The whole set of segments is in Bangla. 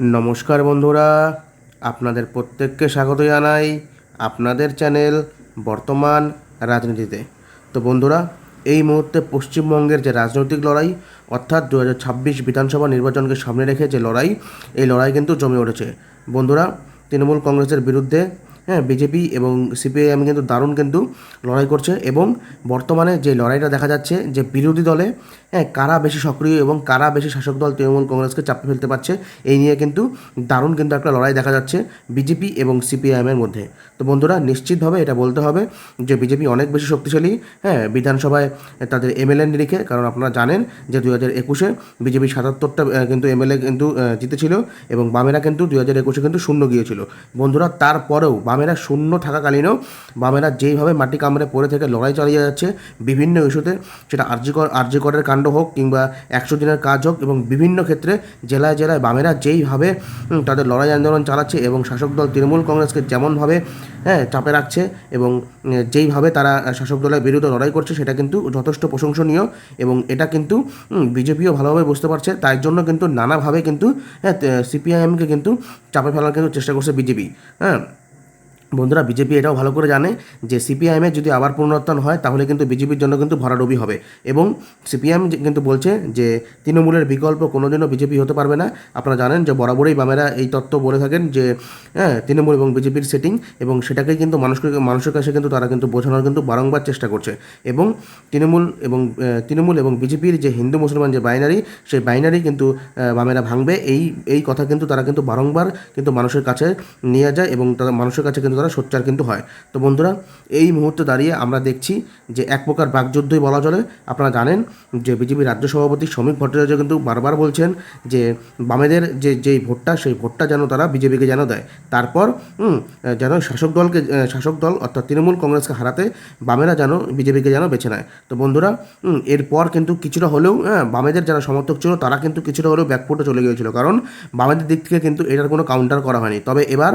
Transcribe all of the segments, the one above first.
নমস্কার বন্ধুরা, আপনাদের প্রত্যেককে স্বাগত জানাই আপনাদের চ্যানেল বর্তমান রাজনীতিতে। তো বন্ধুরা, এই মুহূর্তে পশ্চিমবঙ্গের যে রাজনৈতিক লড়াই, অর্থাৎ দু হাজার ছাব্বিশ বিধানসভা নির্বাচনকে সামনে রেখে যে লড়াই, এই লড়াই কিন্তু জমে উঠেছে। বন্ধুরা, তৃণমূল কংগ্রেসের বিরুদ্ধে হ্যাঁ বিজেপি এবং সিপিআইএম কিন্তু দারুণ কিন্তু লড়াই করছে এবং বর্তমানে যে লড়াইটা দেখা যাচ্ছে যে বিরোধী দলে হ্যাঁ কারা বেশি সক্রিয় এবং কারা বেশি শাসক দল তৃণমূল কংগ্রেসকে চাপে ফেলতে পারছে, এই নিয়ে কিন্তু দারুণ কিন্তু একটা লড়াই দেখা যাচ্ছে বিজেপি এবং সিপিআইএমের মধ্যে। তো বন্ধুরা, নিশ্চিতভাবে এটা বলতে হবে যে বিজেপি অনেক বেশি শক্তিশালী হ্যাঁ বিধানসভায় তাদের এমএলএ নিরিখে, কারণ আপনারা জানেন যে দু হাজার একুশে বিজেপি সাতাত্তরটা কিন্তু এমএলএ কিন্তু জিতেছিল এবং বামেরা কিন্তু দুই হাজার একুশে কিন্তু শূন্য গিয়েছিল। বন্ধুরা, তারপরেও বামেরা শূন্য থাকাকালীনও বামেরা যেইভাবে মাটি কামড়ে পড়ে থেকে লড়াই চালিয়ে যাচ্ছে, বিভিন্ন ইস্যুতে, সেটা আর্যিকর আর্যিকরের কাণ্ড হোক কিংবা একশো দিনের কাজ হোক এবং বিভিন্ন ক্ষেত্রে জেলায় জেলায় বামেরা যেইভাবে তাদের লড়াই আন্দোলন চালাচ্ছে এবং শাসক দল তৃণমূল কংগ্রেসকে যেমনভাবে হ্যাঁ চাপে রাখছে এবং যেইভাবে তারা শাসক দলের বিরুদ্ধে লড়াই করছে সেটা কিন্তু যথেষ্ট প্রশংসনীয় এবং এটা কিন্তু বিজেপিও ভালোভাবে বুঝতে পারছে। তাই জন্য কিন্তু নানাভাবে কিন্তু হ্যাঁ সিপিআইএমকে কিন্তু চাপে ফেলার কিন্তু চেষ্টা করছে বিজেপি হ্যাঁ। বন্ধুরা, বিজেপি এটাও ভালো করে জানে যে সিপিআইএমের যদি আবার পুনরুত্থান হয়, তাহলে কিন্তু বিজেপির জন্য কিন্তু ভরাডুবি হবে। এবং সিপিআইএম কিন্তু বলছে যে তৃণমূলের বিকল্প কোনো কোনোদিনও বিজেপি হতে পারবে না। আপনারা জানেন যে বরাবরই বামেরা এই তত্ত্ব বলে থাকেন যে হ্যাঁ তৃণমূল এবং বিজেপির সেটিং এবং সেটাকে কিন্তু মানুষকে, মানুষের কাছে কিন্তু তারা কিন্তু বোঝানোর কিন্তু বারংবার চেষ্টা করছে। এবং তৃণমূল এবং তৃণমূল এবং বিজেপির যে হিন্দু মুসলমান যে বাইনারি সেই বাইনারি কিন্তু বামেরা ভাঙবে। এই এই কথা কিন্তু তারা কিন্তু বারংবার কিন্তু মানুষের কাছে নিয়ে যায় এবং তারা মানুষের কাছে কিন্তু তারা সোচ্চার কিন্তু হয়। তো বন্ধুরা, এই মুহূর্তে দাঁড়িয়ে আমরা দেখছি যে এক প্রকার বাকযুদ্ধই বলা চলে। আপনারা জানেন যে বিজেপি রাজ্য সভাপতি শ্রমিক ভট্টাচার্য কিন্তু বারবার বলছেন যে বামেদের যে যেই ভোটটা, সেই ভোটটা যেন তারা বিজেপিকে যেন দেয়। তারপর যেন শাসক দলকে শাসক দল অর্থাৎ তৃণমূল কংগ্রেসকে হারাতে বামেরা যেন বিজেপিকে যেন বেছে নেয়। তো বন্ধুরা এরপর কিন্তু কিছুটা হলেও হ্যাঁ বামেদের যারা সমর্থক ছিল তারা কিন্তু কিছুটা হলেও ব্যাকফুটে চলে গিয়েছিল। কারণ বামেদের দিক থেকে কিন্তু এটার কোনো কাউন্টার করা হয়নি। তবে এবার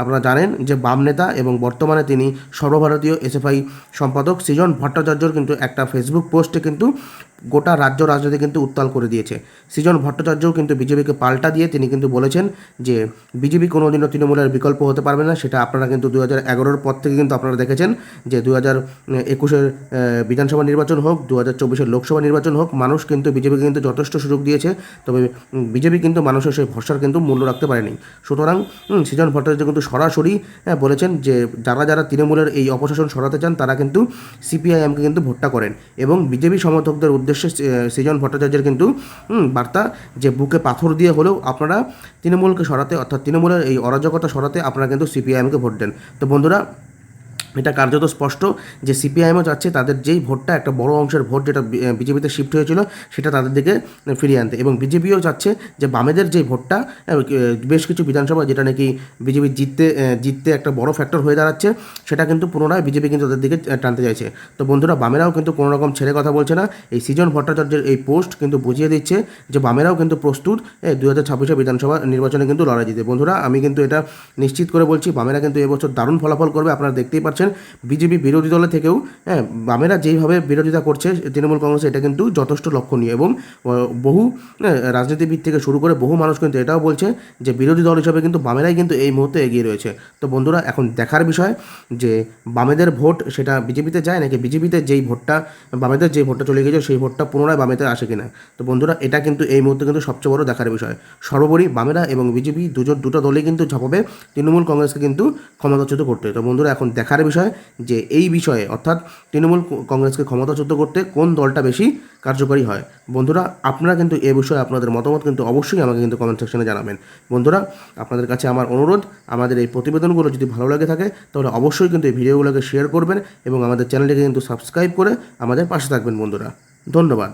আপনারা জানেন যে বাম নেতা এবং বর্তমানে তিনি সর্বভারতীয় এসএফআই সম্পাদক সৃজন ভট্টাচার্যর কিন্তু একটা ফেসবুক পোস্টে কিন্তু গোটা রাজ্য রাজনীতি কিন্তু উত্তাল করে দিয়েছে। সৃজন ভট্টাচার্যও কিন্তু বিজেপিকে পাল্টা দিয়ে তিনি কিন্তু বলেছেন যে বিজেপি কোনোদিনও তৃণমূলের বিকল্প হতে পারবে না। সেটা আপনারা কিন্তু দু হাজার এগারোর পর থেকে কিন্তু আপনারা দেখেছেন যে দু হাজার একুশের বিধানসভা নির্বাচন হোক দু হাজার চব্বিশের লোকসভা নির্বাচন হোক, মানুষ কিন্তু বিজেপিকে কিন্তু যথেষ্ট সুযোগ দিয়েছে। তবে বিজেপি কিন্তু মানুষের সেই ভরসার কিন্তু মূল্য রাখতে পারেনি। সুতরাং সৃজন ভট্টাচার্য কিন্তু সরাসরি হ্যাঁ, বলেছেন যে যারা যারা তৃণমূলের এই অপশাসন সরাতে চান তারা কিন্তু সিপিআইএমকে কিন্তু ভোটটা করেন। এবং বিজেপি সমর্থকদের উদ্দেশ্যে সৃজন ভট্টাচার্যের কিন্তু বার্তা যে বুকে পাথর দিয়ে হলেও আপনারা তৃণমূলকে সরাতে অর্থাৎ তৃণমূলের এই অরাজকতা সরাতে আপনারা কিন্তু সিপিআইএমকে ভোট দেন। তো বন্ধুরা এটা কার্যত স্পষ্ট যে সিপিআইএমও চাচ্ছে তাদের যেই ভোটটা, একটা বড় অংশের ভোট যেটা বিজেপিতে শিফট হয়েছিল, সেটা তাদের দিকে ফিরিয়ে আনতে। এবং বিজেপিও চাচ্ছে যে বামেদের যেই ভোটটা বেশ কিছু বিধানসভা যেটা নাকি বিজেপি জিততে জিততে একটা বড় ফ্যাক্টর হয়ে দাঁড়াচ্ছে, সেটা কিন্তু পুনরায় বিজেপি কিন্তু তাদের দিকে টানতে চাইছে। তো বন্ধুরা, বামেরাও কিন্তু কোনো রকম ছেড়ে কথা বলছে না। এই সৃজন ভট্টাচার্যের এই পোস্ট কিন্তু বুঝিয়ে দিচ্ছে যে বামেরাও কিন্তু প্রস্তুত দু হাজার ছাব্বিশে বিধানসভা নির্বাচনে কিন্তু লড়াই দিতে বন্ধুরা, আমি কিন্তু এটা নিশ্চিত করে বলছি, বামেরা কিন্তু এবছর দারুণ ফলাফল করবে, আপনারা দেখতেই পাচ্ছেন। বিজেপি বিরোধী দলে থেকেও। হ্যাঁ বামেরা যেইভাবে বিরোধিতা করছে তৃণমূল কংগ্রেস এটা কিন্তু যথেষ্ট লক্ষণীয় এবং বহু হ্যাঁ, রাজনীতিবিদ থেকে শুরু করে বহু মানুষ কিন্তু এটাও বলছে যে বিরোধী দল হিসাবে কিন্তু বামেরাই কিন্তু এই মুহূর্তে এগিয়ে রয়েছে। তো বন্ধুরা এখন দেখার বিষয় যে বামেদের ভোট সেটা বিজেপিতে যায় নাকি বিজেপিতে যেই ভোটটা বামেদের যে ভোটটা চলে গিয়েছে সেই ভোটটা পুনরায় বামেতে আসে কিনা? তো বন্ধুরা এটা কিন্তু এই মুহূর্তে কিন্তু সবচেয়ে বড় দেখার বিষয়। সর্বোপরি বামেরা এবং বিজেপি দুজন দুটো দলই কিন্তু ঝাঁপাবে তৃণমূল কংগ্রেসকে কিন্তু ক্ষমতাচ্যুত করতে। তো বন্ধুরা এখন দেখার বিষয় যে এই বিষয়ে, অর্থাৎ তৃণমূল কংগ্রেসকে ক্ষমতাচ্যুত করতে কোন দলটা বেশি কার্যকরী হয়? বন্ধুরা, আপনারা কিন্তু এ বিষয়ে আপনাদের মতামত কিন্তু অবশ্যই আমাকে কিন্তু কমেন্ট সেকশনে জানাবেন। বন্ধুরা, আপনাদের কাছে আমার অনুরোধ, আমাদের এই প্রতিবেদনগুলো যদি ভালো লাগে থাকে, তাহলে অবশ্যই কিন্তু এই ভিডিওগুলোকে শেয়ার করবেন এবং আমাদের চ্যানেলটিকে কিন্তু সাবস্ক্রাইব করে আমাদের পাশে থাকবেন বন্ধুরা। ধন্যবাদ।